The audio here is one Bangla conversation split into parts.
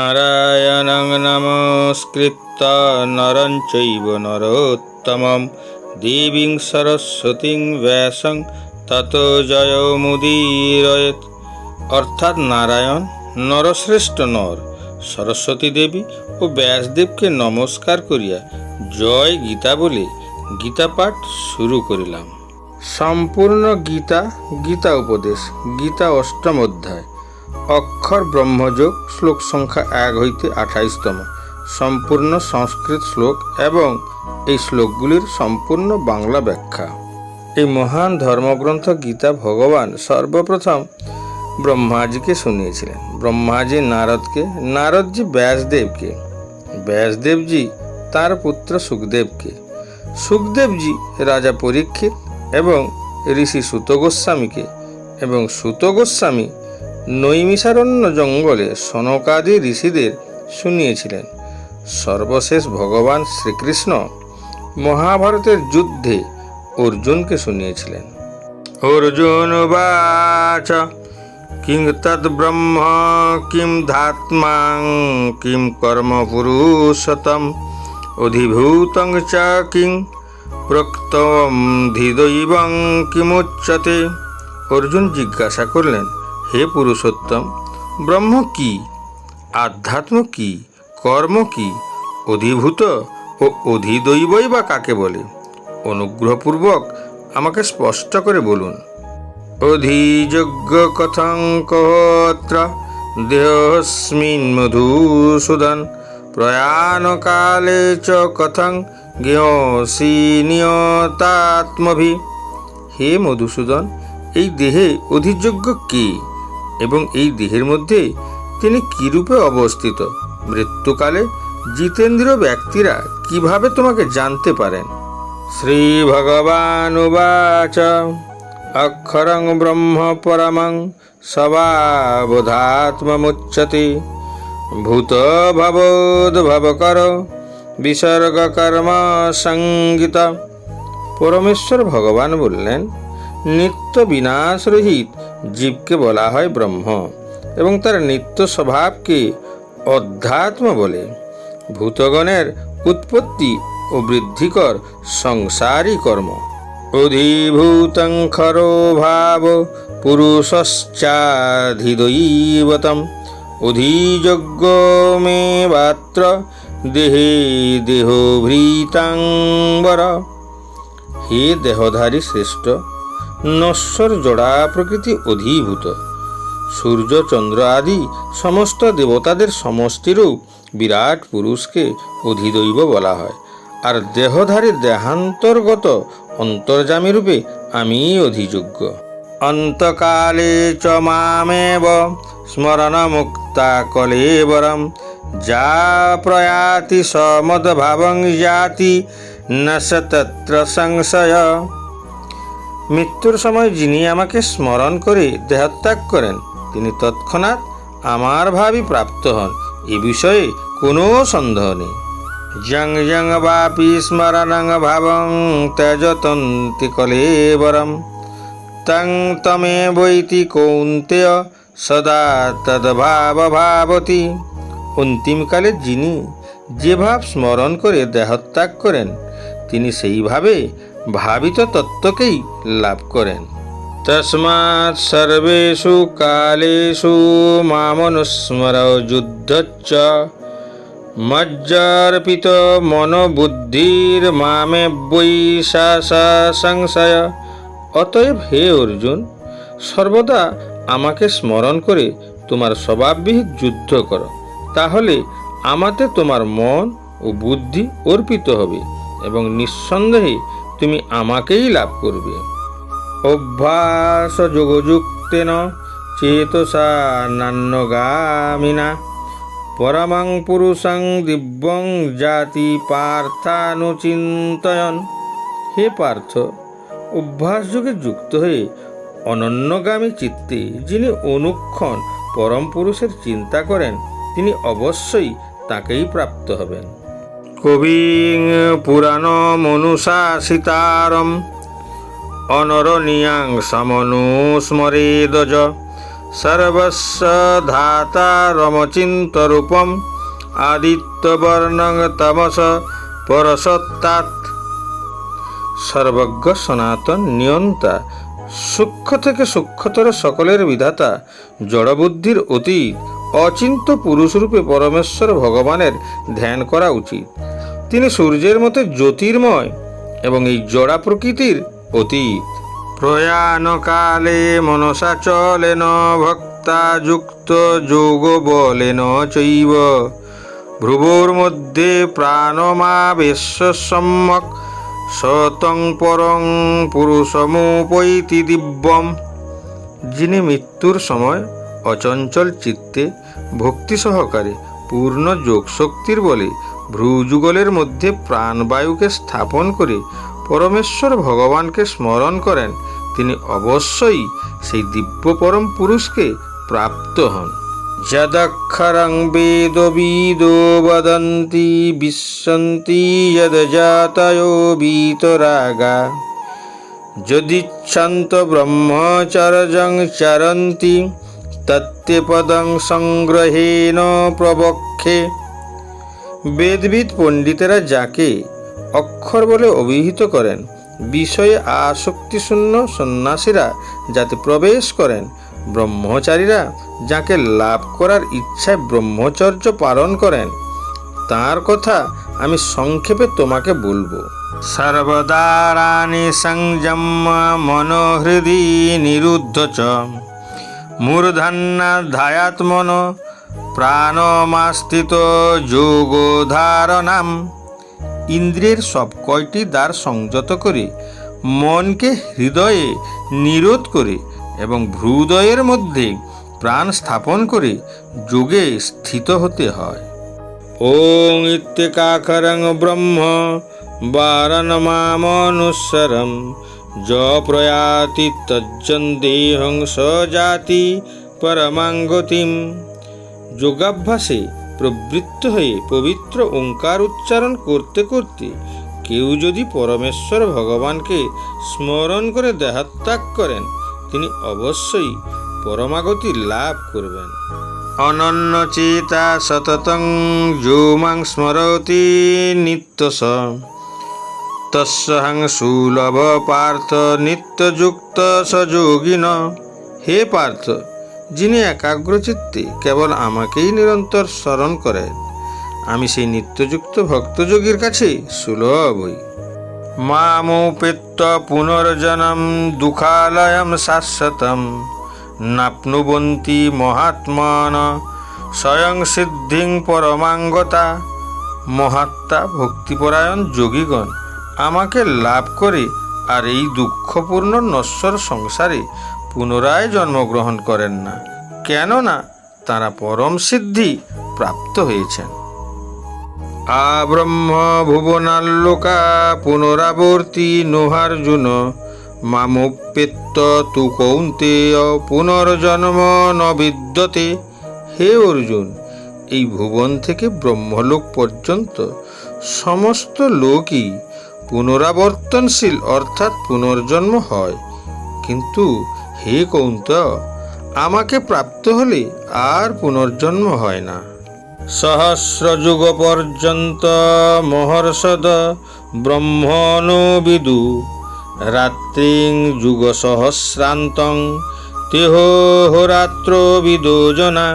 নারায়ণং নমস্কৃত্য নরং চৈব নরোত্তমম দেবীং সরস্বতীং ব্যাসং তত জয়মুদীরয়েত অর্থাৎ নারায়ণ নরশ্রেষ্ঠ নর সরস্বতী দেবী ও ব্যাসদেবকে নমস্কার করিয়া জয় গীতা বলে গীতা পাঠ শুরু করিলাম। সম্পূর্ণ গীতা গীতা উপদেশ, গীতা অষ্টম অধ্যায়। অক্ষর ব্রহ্মযোগ শ্লোক সংখ্যা এক হইতে আঠাইশতম। সম্পূর্ণ সংস্কৃত শ্লোক এবং এই শ্লোকগুলির সম্পূর্ণ বাংলা ব্যাখ্যা। এই মহান ধর্মগ্রন্থ গীতা ভগবান সর্বপ্রথম ব্রহ্মাজিকে শুনিয়েছিলেন। ব্রহ্মাজি নারদকে, নারদজি ব্যাসদেবকে, ব্যাসদেবজি তার পুত্র সুখদেবকে, সুখদেবজি রাজা পরীক্ষিত এবং ঋষি সুত গোস্বামীকে এবং সুত গোস্বামী নৈমিষারণ্য জঙ্গলে সনকাদি ঋষিদের শুনিয়েছিলেন। সর্বশেষ ভগবান শ্রীকৃষ্ণ মহাভারতের যুদ্ধে অর্জুনকে শুনিয়েছিলেন। অর্জুন বাচ, কিং তদ্ব্রহ্ম কিম ধাত্মাং, কিম কর্ম পুরুষতম, অধিভূতং চ কিং প্রক্তম ধীদৈবং কিমুচ্যতে অর্জুন জিজ্ঞাসা করলেন হে পুরুষোত্তম, ব্রহ্ম কি, আধ্যাত্ম কি, কর্ম কি, অধিভূত ও অধিদৈবই বা কাকে বলে? অনুগ্রহপূর্বক আমাকে স্পষ্ট করে বলুন। অধিযোগ্য কথং কহত্র, দেহস্মিন মধুসূদন, প্রয়াণকালে চ কথং জ্ঞসি নিয়তাত্মভি। হে মধুসূদন, এই দেহে অধিযোগ্য কে? এবং এই দেহের মধ্যে তিনি কিরূপে অবস্থিত? মৃত্যুকালে জিতেন্দ্র ব্যক্তিরা কীভাবে তোমাকে জানতে পারেন? শ্রী ভগবান উবাচ অক্ষরং ব্রহ্ম পরমং সবাবধাত্মমুচ্যতে ভূত ভবোদ্ভবকর বিসর্গ কর্ম সংগীত। পরমেশ্বর ভগবান বললেন, নিত্য বিনাশ রহিত। জীবকে বলা হয় ব্রহ্ম এবং তার নিত্য স্বভাবকে অধ্যাত্ম বলে। ভূতগণের উৎপত্তি ও বৃদ্ধিকর সংসারী কর্ম। অধিভূতং খরো ভাব পুরুষশ্চাধিদৈবতম। অধিযোগ্য মে বাত্র দেহে দেহভৃতাঙ্বর হে দেহধারী শ্রেষ্ঠ নশ্বর জড়া প্রকৃতি অধিভূত। সূর্য, চন্দ্র আদি সমস্ত দেবতাদের সমষ্টিরূপ বিরাট পুরুষকে অধিদৈব বলা হয়। আর দেহধারী দেহান্তর্গত অন্তর্জামী রূপে আমি অধিযোগ্য। অন্তকালে চ মামেব স্মরণ মুক্তা কলেবরম। যা প্রয়াতি সমদ্ভাবং জাতি ন তত্র সংশয়। মৃত্যুর সময় যিনি আমাকে স্মরণ করে দেহত্যাগ করেন, তিনি তৎক্ষণাৎ আমার ভাবি প্রাপ্ত হন। এ বিষয়ে কোনো সন্দেহ নেই। জং জং বাপি স্মরণং ভাবং ত্যজতন্তি কলেবরম। তং তমে বৈতি কৌন্তেয় সদা তদ্ভাব ভাবতি। অন্তিমকালে যিনি যে ভাব স্মরণ করে দেহত্যাগ করেন, তিনি সেইভাবে ভাবিত তত্ত্বকেই লাভ করেন। তস্মাৎ সর্বেষু কালেষু মামনুস্মর যুদ্ধচ্চ মজ্জার্পিত মনোবুদ্ধির মামে বৈশাস সংশয়। অতএব হে অর্জুন, সর্বদা আমাকে স্মরণ করে তোমার স্বভাববিহিত যুদ্ধ করো। তাহলে আমাতে তোমার মন ও বুদ্ধি অর্পিত হবে এবং নিঃসন্দেহে তুমি আমাকেই লাভ করবে। অভ্যাস যোগযুক্তেন চেতসা নান্যগামিনা পরমং পুরুষং দিব্যং জাতি পার্থানুচিন্তয়ন। হে পার্থ, অভ্যাস যোগে যুক্ত হয়ে অনন্যগামী চিত্তে যিনি অনুক্ষণ পরম পুরুষের চিন্তা করেন, তিনি অবশ্যই তাকেই প্রাপ্ত হবেন। কবিং পুরাণ মনুশাসিতারম অনরণীয়াং সমনুস্মরেদজ সর্বস্ব ধাতা রমচিন্তরূপম আদিত্যবর্ণং তমস পরসত্তাৎ। সর্বজ্ঞ সনাতন নিয়ন্তা। সূক্ষ্ম থেকে সূক্ষ্মতর সকলের বিধাতা। জড়বুদ্ধির অতীত। অচিন্ত পুরুষরূপে পরমেশ্বর ভগবানের ধ্যান করা উচিত। তিনি সূর্যের মতো জ্যোতির্ময় এবং এই জড়া প্রকৃতির অতীত। প্রয়াণকালে মনসা চলেন ভক্তা যুক্ত যোগ বলেন চৈব। ভ্রুবোর মধ্যে প্রাণমাবেশ্য সম্যক শতং পরং পুরুষমুপৈতি দিব্যম। যিনি মৃত্যুর সময় অচঞ্চল চিত্তে ভক্তি সহকারে পূর্ণ যোগশক্তির বলে ভ্রুযুগলের মধ্যে প্রাণবায়ুকে স্থাপন করে পরমেশ্বর ভগবানকে স্মরণ করেন, তিনি অবশ্যই সেই দিব্য পরম পুরুষকে প্রাপ্ত হন। যদক্ষরং বেদ বিদো বদন্তি বিশ্বন্তি যদজাতয়ো বীতরাগা। যদিচ্ছন্ত ব্রহ্মচর্যং চরন্তি তত্ত্বপদং সংগ্রহেণ প্রবক্ষে বেদবিদ পণ্ডিতেরা যাকে অক্ষর বলে অভিহিত করেন বিষয়ে আসক্তিশূন্য সন্ন্যাসীরা যাতে প্রবেশ করেন ব্রহ্মচারীরা যাকে লাভ করার ইচ্ছায় ব্রহ্মচর্য পালন করেন তার কথা আমি সংক্ষেপে তোমাকে বলব সর্বদারানি সংযম মনোহৃদি নিরুদ্ধ চ মূর্ধন্যা ধায়াত্মন প্রাণমাস্থিত যোগধারণাম। ইন্দ্রিয়ের সব কয়টি দ্বার সংযত করে মনকে হৃদয়ে নিরোধ করে এবং ভ্রুদয়ের মধ্যে প্রাণ স্থাপন করে যোগে স্থিত হতে হয়। ওং ইত্যকাখরং ব্রহ্ম বারণমামনুস্বরম য প্রয়াতি তজ্জন দেহং সজাতি পরমাঙ্গতিম। যোগাভ্যাসে প্রবৃত্ত হয়ে পবিত্র ওঙ্কার উচ্চারণ করতে করতে কেউ যদি পরমেশ্বর ভগবানকে স্মরণ করে দেহাত্যাগ করেন, তিনি অবশ্যই পরমাগতি লাভ করবেন। অনন্য চেতা সততং যোমাং স্মরতি নিত্যস। তস্যহং সুলভ পার্থ নিত্যযুক্ত সযোগিন হে পার্থ, যিনি একাগ্রচিত্তে কেবল আমাকেই নিরন্তর স্মরণ করেন, আমি সেই নিত্যযুক্ত ভক্তযোগীর কাছে সুলভ হই। মামোপেত্য পুনর্জনম দুঃখালয়ম শাশ্বতম, নাপ্নুবন্তি মহাত্মান স্বয়ং সিদ্ধিং পরমাঙ্গতা, মহাত্মা ভক্তিপরায়ণ যোগীগণ। আমাকে লাভ করে আর এই দুঃখপূর্ণ নশ্বর সংসারে পুনরায় জন্মগ্রহণ করেন না। কেননা তারা পরম সিদ্ধি প্রাপ্ত হয়েছেন। আব্রহ্ম ভুবনাল্লোকা পুনরাবর্তী নোহার্জুন মামোপেত্য তু কৌন্তেয় পুনর্জন্ম নবিদ্যতে। হে অর্জুন, এই ভুবন থেকে ব্রহ্মলোক পর্যন্ত সমস্ত লোকই পুনরাবর্তনশীল অর্থাৎ পুনর্জন্ম হয়। কিন্তু হে কৌন্ত আমাকে প্রাপ্ত হলে আর পুনর্জন্ম হয় না। সহস্র যুগ পর্যন্ত মহর্ষদ ব্রহ্মণবিদু রাত্রিং যুগ সহস্রান্তং তেহ রাত্র বিদোজনা।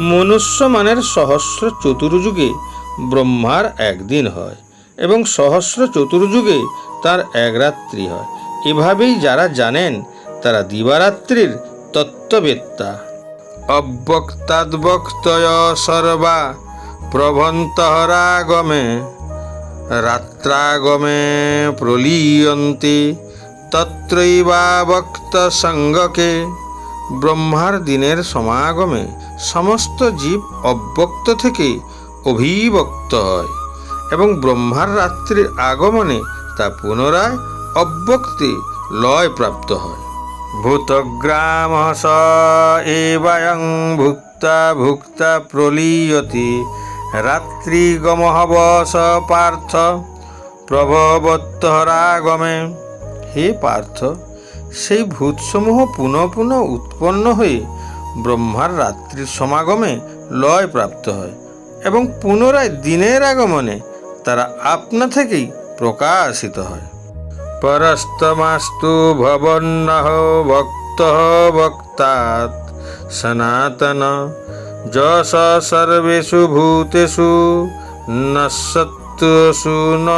মনুষ্য মানের সহস্র চতুর্যুগে ব্রহ্মার একদিন হয়। এবং সহস্র চতুর্যুগে তার এক রাত্রি হয়। এভাবেই যারা জানেন, তারা দিবারাত্রির তত্ত্ববেত্তা। অব্যক্তাদ্বক্তয় সর্বা প্রভন্তহরাগমে রাত্রাগমে প্রলীয়ন্তে তত্রৈবাবক্ত সঙ্গকে ব্রহ্মার দিনের সমাগমে সমস্ত জীব অব্যক্ত থেকে অভিব্যক্ত হয়। এবং ব্রহ্মার রাত্রির আগমনে তা পুনরায় অব্যক্তি লয় প্রাপ্ত হয়। ভূতগ্রাম স ভুক্তা ভুক্তা প্রলীয়তি রাত্রিগমহবস পার্থ প্রভবত্তরাগমে। হে পার্থ, সেই ভূতসমূহ পুনঃ পুনঃ উৎপন্ন হয়ে ব্রহ্মার রাত্রির সমাগমে লয় প্রাপ্ত হয় এবং পুনরায় দিনের আগমনে তারা আপনা থেকেই প্রকাশিত হয়। পরস্তমাস্তু ভবন্নহ ভক্ত ভক্তাৎ সনাতন। যশ সর্বেষু ভূতেষু নশ্বত্তসু ন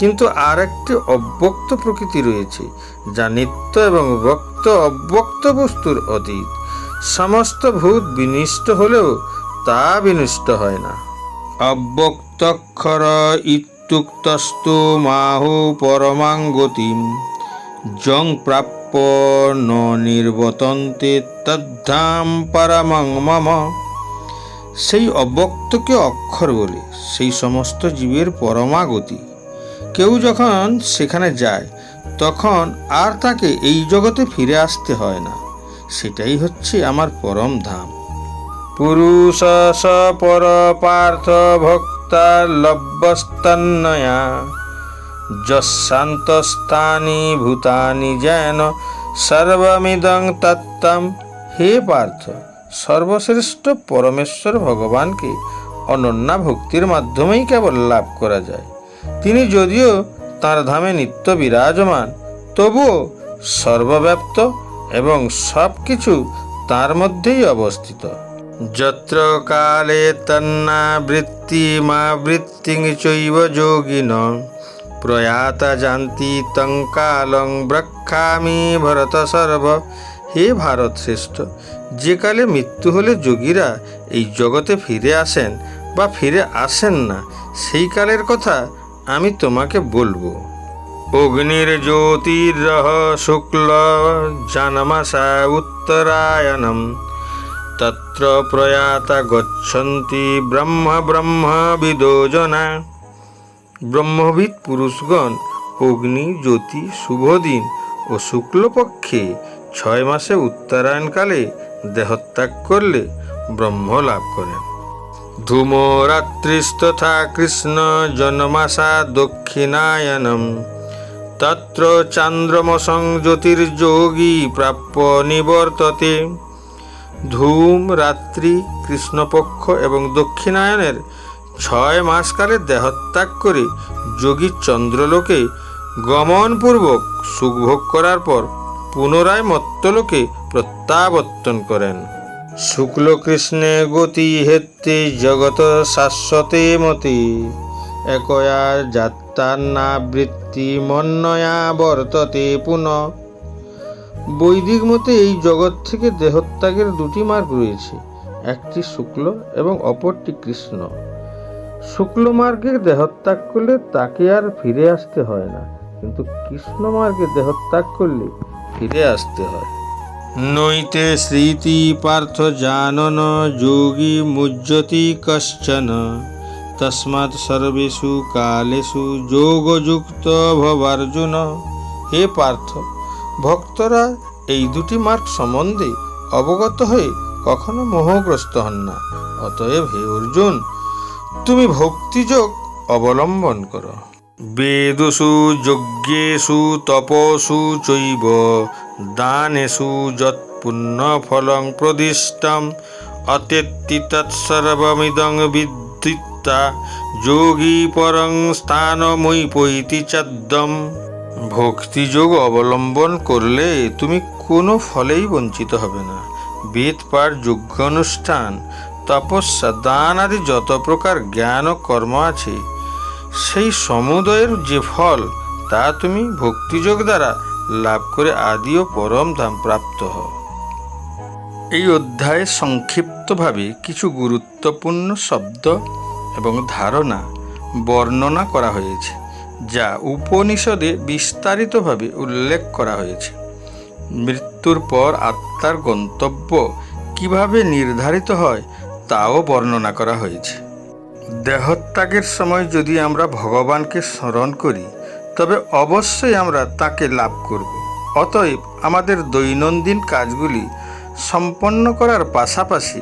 কিন্তু আর একটি অব্যক্ত প্রকৃতি রয়েছে, যা নিত্য এবং বক্ত অব্যক্ত বস্তুর অতীত। সমস্ত ভূত বিনিষ্ট হলেও তা বিনষ্ট হয় না। অব্যক্তক্ষর ইত্যুক্তস্তু মাহু পরমাং গতিম জং প্রাপ্য ন নির্বতন্তে তদ্ধাম পরমং মম। সেই অব্যক্তকে অক্ষর বলে, সেই সমস্ত জীবের পরমাগতি। কেউ যখন সেখানে যায়, তখন আর তাকে এই জগতে ফিরে আসতে হয় না। সেটাই হচ্ছে আমার পরম ধাম। পুরুষ স পর পার্থ ভক্তা লব্যস্তন্নয়া যশান্তস্থানি ভূতানি যেন সর্বমিদং তত্তম হে পার্থ, সর্বশ্রেষ্ঠ পরমেশ্বর ভগবানকে অনন্যা ভক্তির মাধ্যমেই কেবল লাভ করা যায়। তিনি যদিও তাঁর ধামে নিত্য বিরাজমান, তবুও সর্বব্যাপ্ত এবং সব কিছু তার মধ্যেই অবস্থিত। যত্র কালে তন্না বৃত্তি মা বৃত্তি চৈব যোগিন। প্রয়াতা জান্তি তং কালং ব্রক্ষামি ভরত সর্ব। হে ভারত শ্রেষ্ঠ, যে কালে মৃত্যু হলে যোগীরা এই জগতে ফিরে আসেন বা ফিরে আসেন না, সেই কালের কথা আমি তোমাকে বলব। অগ্নির জ্যোতির্রহ শুক্ল জানমাসা উত্তরায়ণম। তত্র প্রয়াতা গচ্ছন্তি ব্রহ্ম ব্রহ্ম বিদোজনা ব্রহ্মবিদ পুরুষগণ অগ্নি জ্যোতি শুভদিন ও শুক্লপক্ষে ছয় মাসে উত্তরায়ণকালে দেহত্যাগ করলে ব্রহ্ম লাভ করেন। ধূমরাত্রিস্তথা কৃষ্ণ জন্মাসা দক্ষিণায়নম। তত্র চান্দ্রমসং জ্যোতির্যোগী প্রাপ্য নিবর্ততে। ধূম, রাত্রি, কৃষ্ণপক্ষ এবং দক্ষিণায়নের ছয় মাসকালে দেহত্যাগ করে যোগী চন্দ্রলোকে গমনপূর্বক সুখভোগ করার পর পুনরায় মত্তলোকে প্রত্যাবর্তন করেন। শুক্লকৃষ্ণে গতি হেত্তে জগত শাশ্বতে মতি, একয়া যাত্রান্নাবৃত্তি মন্নয়া বর্ততে পুনঃ বৈদিক মতে এই জগৎ থেকে দেহত্যাগের দুটি মার্গ রয়েছে, একটি শুক্ল এবং অপরটি কৃষ্ণ। শুক্ল মার্গে দেহত্যাগ করলে তাকে আর ফিরে আসতে হয় না, কিন্তু কৃষ্ণ মার্গে দেহত্যাগ করলে ফিরে আসতে হয়। নৈতে স্মৃতি পার্থ জানন, যোগী মুজ্জতি কশ্চন। তস্মাৎ সর্বেষু কালেষু যোগযুক্ত ভবার্জুন। হে পার্থ ভক্তরা এই দুটি মার্গ সম্বন্ধে অবগত হয়ে কখনো মোহগ্রস্ত হন না। অতএব হে অর্জুন, তুমি ভক্তিযোগ অবলম্বন করো। বেদসু যজ্ঞেষু তপসু চৈব দানেষু যৎপুণ্য ফলং প্রদিষ্টম, অতেত্তি তৎসর্বমিদং বিদ্যুত্তা যোগী পরং স্থানময়ী পৈতি চাদ্দম। ভক্তিযোগ অবলম্বন করলে তুমি কোনো ফলেই বঞ্চিত হবে না। বেদ পাঠ যোগ্য অনুষ্ঠান তপস্যা, দান আদি যত প্রকার জ্ঞান ও কর্ম আছে, সেই সমুদয়ের যে ফল, তা তুমি ভক্তিযোগ দ্বারা লাভ করে আদি ও পরম ধাম প্রাপ্ত হও। এই অধ্যায়ে সংক্ষিপ্তভাবে কিছু গুরুত্বপূর্ণ শব্দ এবং ধারণা বর্ণনা করা হয়েছে। যা উপনিষদে বিস্তারিতভাবে উল্লেখ করা হয়েছে। মৃত্যুর পর আত্মার গন্তব্য কীভাবে নির্ধারিত হয়, তাও বর্ণনা করা হয়েছে। দেহত্যাগের সময় যদি আমরা ভগবানকে স্মরণ করি, তবে অবশ্যই আমরা তাকে লাভ করব। অতএব আমাদের দৈনন্দিন কাজগুলি সম্পন্ন করার পাশাপাশি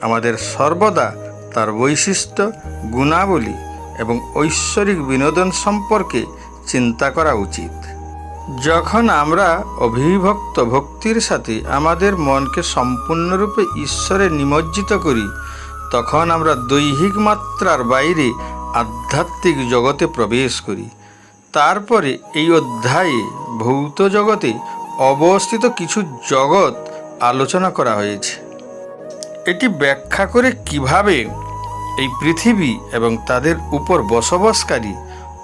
আমাদের সর্বদা তার বৈশিষ্ট্য, গুণাবলী এবং ঐশ্বরিক বিনোদন সম্পর্কে চিন্তা করা উচিত। যখন আমরা অভিভক্ত ভক্তির সাথে আমাদের মনকে সম্পূর্ণরূপে ঈশ্বরে নিমজ্জিত করি, তখন আমরা দৈহিক মাত্রার বাইরে আধ্যাত্মিক জগতে প্রবেশ করি। তারপরে এই অধ্যায়ে ভৌত জগতে অবস্থিত কিছু জগৎ আলোচনা করা হয়েছে। এটি ব্যাখ্যা করে কীভাবে এই পৃথিবী এবং তাদের উপর বসবাসকারী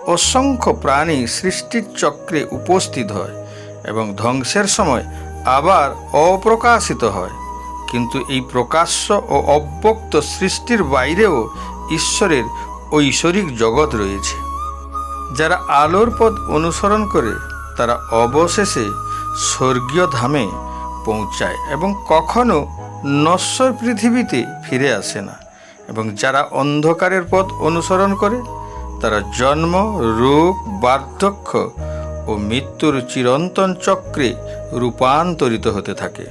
অসংখ্য প্রাণী সৃষ্টির চক্রে উপস্থিত হয় এবং ধ্বংসের সময় আবার অপ্রকাশিত হয়। কিন্তু এই প্রকাশ্য ও অব্যক্ত সৃষ্টির বাইরেও ঈশ্বরের ঐশ্বরিক জগৎ রয়েছে। যারা আলোর পথ অনুসরণ করে, তারা অবশেষে স্বর্গীয় ধামে পৌঁছায় এবং কখনো নশ্বর পৃথিবীতে ফিরে আসে না। এবং যারা অন্ধকারের পথ অনুসরণ করে, তারা জন্ম, রূপ, বার্ধক্য ও মৃত্যুর চিরন্তন চক্রে রূপান্তরিত হতে থাকে।